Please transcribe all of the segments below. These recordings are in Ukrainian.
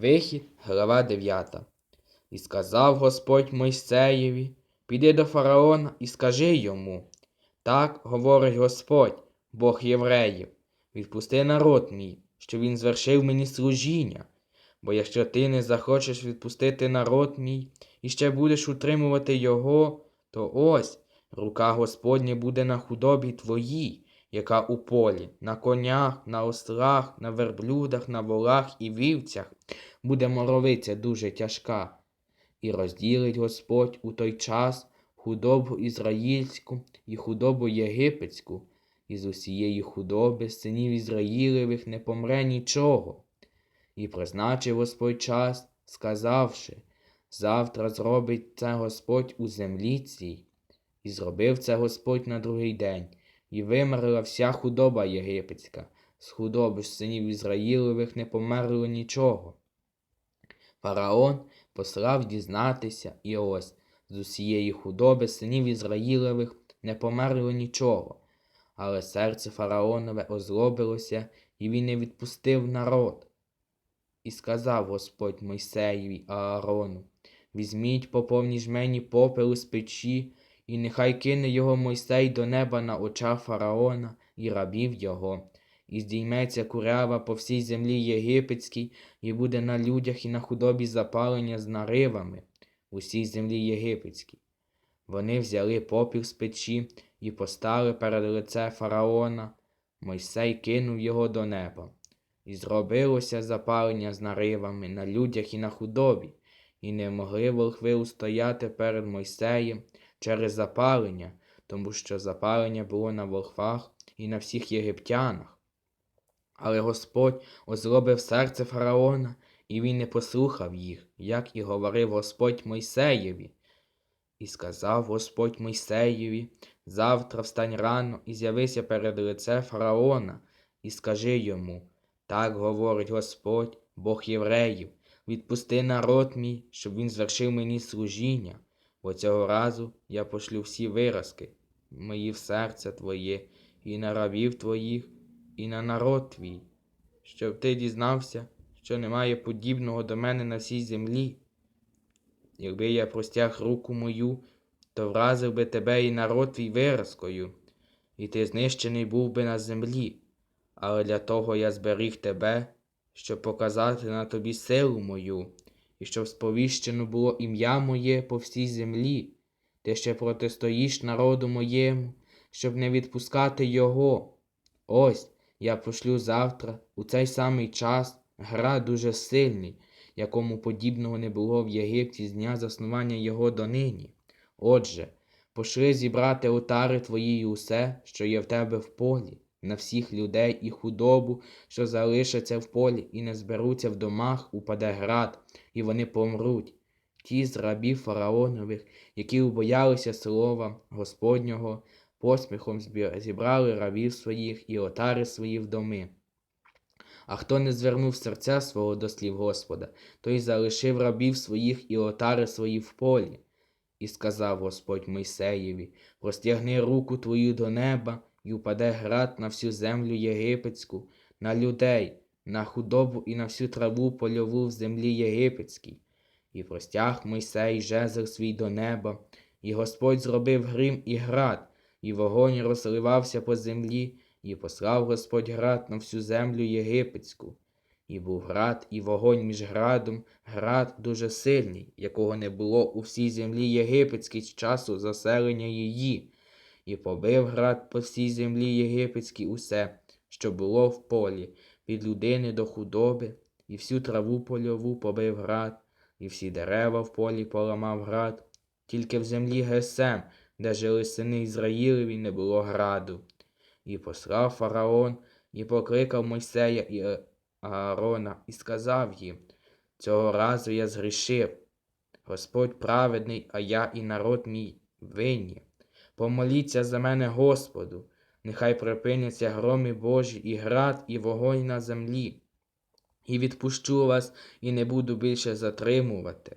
Вихід, глава 9. І сказав Господь Мойсеєві, піди до фараона і скажи йому. Так говорить Господь, Бог євреїв, відпусти народ мій, що він звершив мені служіння. Бо якщо ти не захочеш відпустити народ мій і ще будеш утримувати його, то ось рука Господня буде на худобі твоїй, яка у полі, на конях, на ослах, на верблюдах, на волах і вівцях буде моровиця дуже тяжка. І розділить Господь у той час худобу ізраїльську і худобу єгипетську, і з усієї худоби синів Ізраїлевих не помре нічого. І призначив Господь час, сказавши, завтра зробить це Господь у землі цій. І зробив це Господь на другий день, і вимерла вся худоба єгипетська, з худоби ж синів Ізраїлевих не померло нічого. Фараон послав дізнатися, і ось з усієї худоби синів Ізраїлевих не померло нічого. Але серце фараонове озлобилося, і він не відпустив народ. І сказав Господь Мойсеєві Аарону, візьміть по повній жмені попелу з печі, і нехай кине його Мойсей до неба на очах фараона і рабів його, і здійметься курява по всій землі єгипетській, і буде на людях і на худобі запалення з наривами усій землі єгипетській. Вони взяли попіл з печі і постали перед лице фараона. Мойсей кинув його до неба. І зробилося запалення з наривами на людях і на худобі, і не могли волхви устояти перед Мойсеєм через запалення, тому що запалення було на волхвах і на всіх єгиптянах. Але Господь озлобив серце фараона, і він не послухав їх, як і говорив Господь Мойсеєві. І сказав Господь Мойсеєві, завтра встань рано і з'явися перед лице фараона, і скажи йому, так говорить Господь, Бог євреїв, відпусти народ мій, щоб він звершив мені служіння, бо цього разу я пошлю всі виразки мої в серце твоє, і на рабів твоїх, і на народ твій, щоб ти дізнався, що немає подібного до мене на всій землі. Якби я простяг руку мою, то вразив би тебе і народ твій виразкою, і ти знищений був би на землі. Але для того я зберіг тебе, щоб показати на тобі силу мою, і щоб сповіщено було ім'я моє по всій землі, ти ще протистоїш народу моєму, щоб не відпускати його. Ось я пошлю завтра, у цей самий час, гра дуже сильний, якому подібного не було в Єгипті з дня заснування його донині. Отже, пошли зібрати отари твої і усе, що є в тебе в полі, на всіх людей і худобу, що залишаться в полі і не зберуться в домах, упаде град, і вони помруть. Ті з рабів фараонових, які убоялися слова Господнього, посміхом зібрали рабів своїх і отари свої в доми. А хто не звернув серця свого до слів Господа, той залишив рабів своїх і отари свої в полі. І сказав Господь Мойсеєві, простягни руку твою до неба, і упаде град на всю землю єгипетську, на людей, на худобу і на всю траву польову в землі єгипетській. І простяг Мойсей жезл свій до неба, і Господь зробив грім і град, і вогонь розливався по землі, і послав Господь град на всю землю єгипетську. І був град, і вогонь між градом, град дуже сильний, якого не було у всій землі єгипетській з часу заселення її, і побив град по всій землі єгипетській усе, що було в полі, від людини до худоби, і всю траву польову побив град, і всі дерева в полі поламав град, тільки в землі Гесем, де жили сини Ізраїлеві, не було граду. І послав фараон, і покликав Мойсея і Аарона, і сказав їм Цього разу я згрішив. Господь праведний, а я і народ мій винні. Помоліться за мене, Господу, нехай припиняться громи Божі і град, і вогонь на землі. І відпущу вас, і не буду більше затримувати.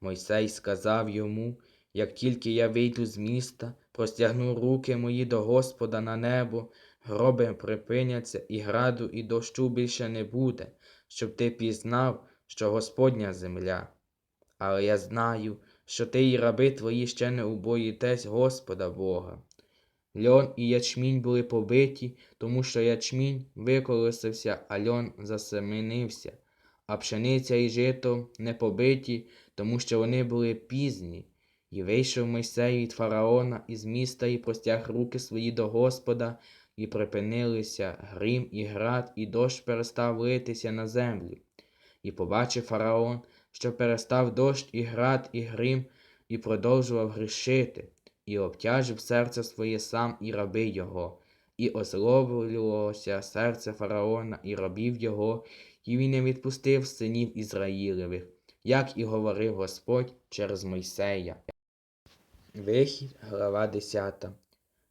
Мойсей сказав йому, як тільки я вийду з міста, простягну руки мої до Господа на небо, гроби припиняться, і граду, і дощу більше не буде, щоб ти пізнав, що Господня земля. Але я знаю, що ти і раби твої ще не убоїтесь Господа Бога. Льон і ячмінь були побиті, тому що ячмінь використався, а льон засеменився, а пшениця і жито не побиті, тому що вони були пізні. І вийшов Мойсей від фараона із міста і простяг руки свої до Господа, і припинилися грім і град, і дощ перестав литися на землю. І побачив фараон, що перестав дощ і град, і грім, і продовжував грішити, і обтяжив серце своє сам і раби його, і озлоблювалося серце фараона і рабів його, і він не відпустив синів Ізраїлевих, як і говорив Господь через Мойсея. Вихід, глава 10.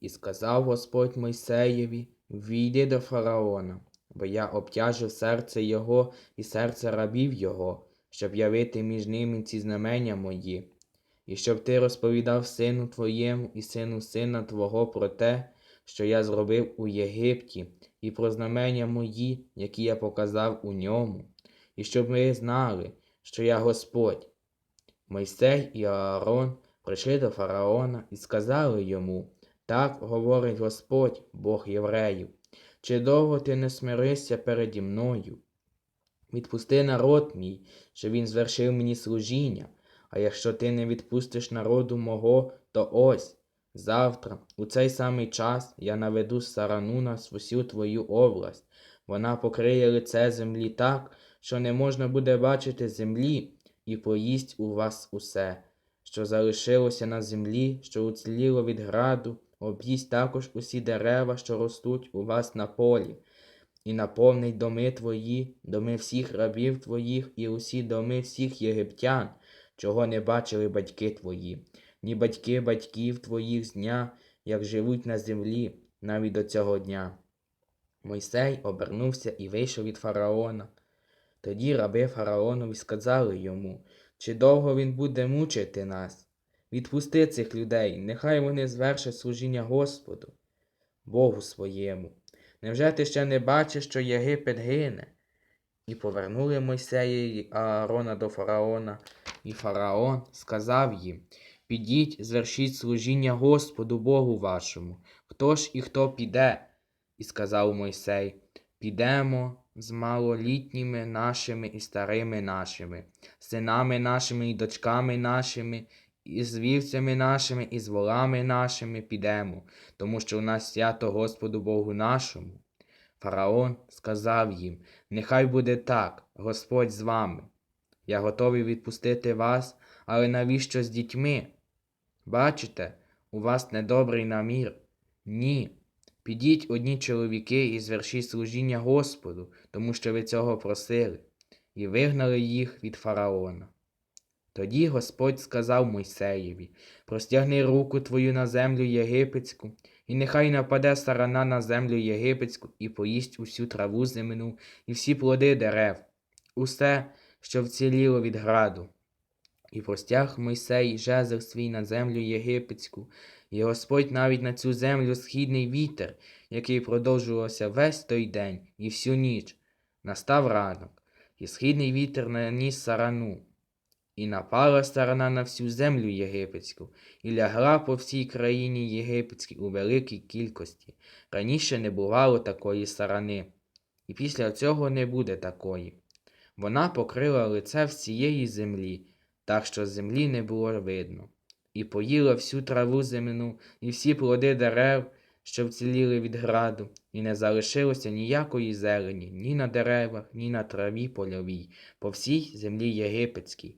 І сказав Господь Мойсеєві, війди до фараона, бо я обтяжив серце його і серце рабів його, щоб явити між ними ці знамення мої, і щоб ти розповідав сину твоєму і сину сина твого про те, що я зробив у Єгипті, і про знамення мої, які я показав у ньому, і щоб ви знали, що я Господь. Мойсей і Аарон прийшли до фараона і сказали йому, так говорить Господь, Бог євреїв, чи довго ти не смирився переді мною? Відпусти народ мій, що він звершив мені служіння, а якщо ти не відпустиш народу мого, то ось завтра, у цей самий час, я наведу сарану на всю твою область. Вона покриє лице землі так, що не можна буде бачити землі, і поїсть у вас усе, що залишилося на землі, що уціліло від граду, об'їсть також усі дерева, що ростуть у вас на полі, і наповнить доми твої, доми всіх рабів твоїх, і усі доми всіх єгиптян, чого не бачили батьки твої, ні батьки батьків твоїх з дня, як живуть на землі, навіть до цього дня. Мойсей обернувся і вийшов від фараона. Тоді раби фараонові сказали йому, чи довго він буде мучити нас? Відпусти цих людей, нехай вони звершать служіння Господу, Богу своєму. Невже ти ще не бачиш, що Єгипет гине? І повернули Мойсея і Аарона до фараона, і фараон сказав їм: Підіть, звершіть служіння Господу Богу вашому. Хто ж і хто піде? І сказав Мойсей: Підемо з малолітніми нашими і старими нашими, синами нашими і дочками нашими, і з вівцями нашими, і з волами нашими підемо, тому що у нас свято Господу Богу нашому. Фараон сказав їм: Нехай буде так, Господь з вами. Я готовий відпустити вас, але навіщо з дітьми? Бачите, у вас недобрий намір. Ні. Підіть одні чоловіки і звершіть служіння Господу, тому що ви цього просили, і вигнали їх від фараона. Тоді Господь сказав Мойсеєві: Простягни руку твою на землю єгипетську, і нехай нападе сарана на землю єгипетську і поїсть усю траву земну і всі плоди дерев, усе, що вціліло від граду. І простяг Мойсей жезл свій на землю єгипетську, і Господь навіть на цю землю східний вітер, який продовжувався весь той день і всю ніч. Настав ранок, і східний вітер наніс сарану. І напала сарана на всю землю єгипетську, і лягла по всій країні єгипетській у великій кількості. Раніше не бувало такої сарани, і після цього не буде такої. Вона покрила лице всієї землі, так що землі не було видно, і поїла всю траву земну і всі плоди дерев, що вціліли від граду, і не залишилося ніякої зелені ні на деревах, ні на траві польовій, по всій землі єгипетській.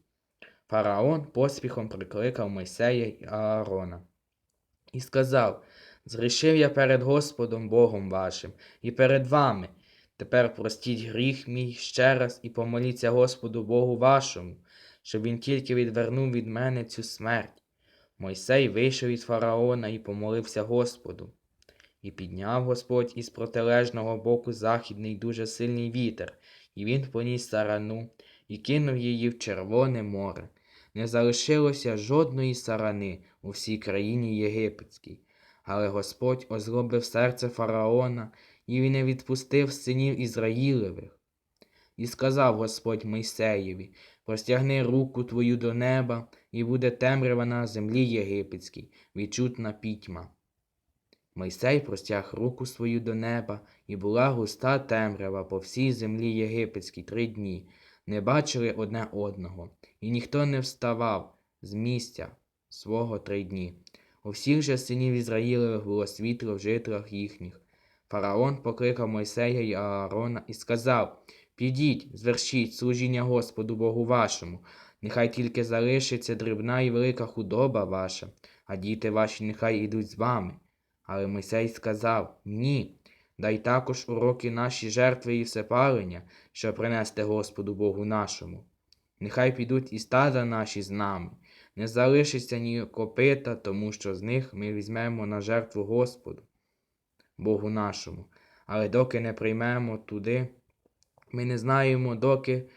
Фараон поспіхом прикликав Мойсея і Аарона і сказав: Зрішив я перед Господом Богом вашим і перед вами. Тепер простіть гріх мій ще раз і помоліться Господу Богу вашому, щоб він тільки відвернув від мене цю смерть. Мойсей вийшов із фараона і помолився Господу. І підняв Господь із протилежного боку західний дуже сильний вітер, і він поніс сарану і кинув її в Червоне море. Не залишилося жодної сарани у всій країні єгипетській, але Господь озлобив серце фараона, і він не відпустив синів Ізраїлевих. І сказав Господь Мойсеєві, простягни руку твою до неба, і буде темрява на землі єгипетській, відчутна пітьма. Мойсей простяг руку свою до неба, і була густа темрява по всій землі єгипетській три дні. Не бачили одне одного, і ніхто не вставав з місця свого три дні. У всіх же синів Ізраїлевих було світло в житлах їхніх. Фараон покликав Мойсея і Аарона і сказав: Підіть, звершіть служіння Господу Богу вашому, нехай тільки залишиться дрібна і велика худоба ваша, а діти ваші нехай ідуть з вами. Але Мойсей сказав: Ні, дай також уроки наші жертви і всепалення, що принести Господу Богу нашому. Нехай підуть і стада наші з нами, не залишиться ні копита, тому що з них ми візьмемо на жертву Господу, Богу нашому. Але доки не приймемо туди, ми не знаємо, доки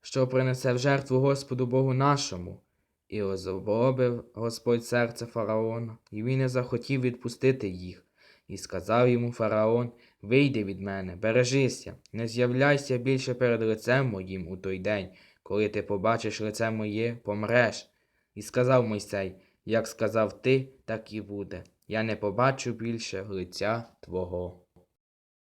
що принесе в жертву Господу Богу нашому. І озлобив Господь серце фараона, і він не захотів відпустити їх. І сказав йому фараон: Вийди від мене, бережися, не з'являйся більше перед лицем моїм у той день, коли ти побачиш лице моє, помреш. І сказав Мойсей: Як сказав ти, так і буде. Я не побачу більше лиця твого.